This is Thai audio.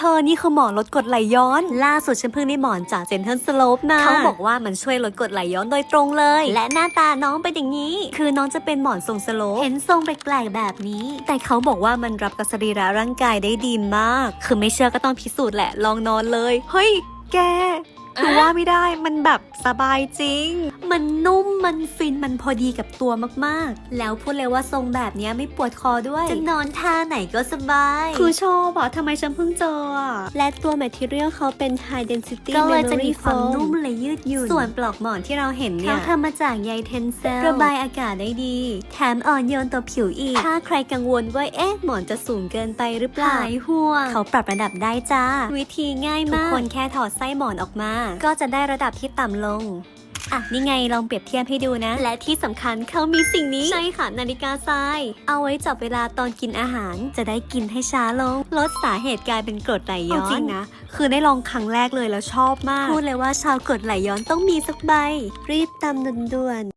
เธอนี่คือหมอนลดกรดไหลย้อน ล่าสุดฉันเพิ่งได้หมอนจากเจนเทนสโลปนะเขาบอกว่ามันช่วยลดกรดไหลย้อนโดยตรงเลย และหน้าตาน้องเป็นอย่างนี้ คือน้องจะเป็นหมอนทรงสโลปเห็นทรงแปลกๆแบบนี้ แต่เขาบอกว่ามันรับกับสรีระร่างกายได้ดีมาก คือไม่เชื่อก็ต้องพิสูจน์แหละลองนอนเลย เฮ้ย แก คือว่าไม่ได้มันแบบสบายจริง มันนุ่มมันฟินมันพอดีกับตัวมากๆ แล้วพูดเลยว่าทรงแบบเนี้ยไม่ปวดคอด้วย จะนอนท่าไหนก็สบาย คือชอบอะทำไมฉันเพิ่งเจออะ และตัว material เขาเป็น high density ก็เลยจะมีความนุ่มและยืดหยุ่น ส่วนปลอกหมอนที่เราเห็นเนี่ยเขาทำมาจากใยเทนเซลระบายอากาศได้ดี แถมอ่อนโยนต่อผิวอีก ถ้าใครกังวลว่าเอ๊ะหมอนจะสูงเกินไปหรือเปล่าหายห่วงเขาปรับระดับได้จ้า วิธีง่ายมากทุกคนแค่ถอดไส้หมอนออกมาก็จะได้ระดับที่ต่ำลง อะ นี่ไงลองเปรียบเทียบให้ดูนะ และที่สำคัญเขามีสิ่งนี้ ใช่ค่ะนาฬิกาทราย เอาไว้จับเวลาตอนกินอาหาร จะได้กินให้ช้าลง ลดสาเหตุกลายเป็นกรดไหลย้อน จริงนะ คือได้ลองครั้งแรกเลยแล้วชอบมาก พูดเลยว่าชาวกรดไหลย้อนต้องมีสักใบ รีบตามด่วนๆ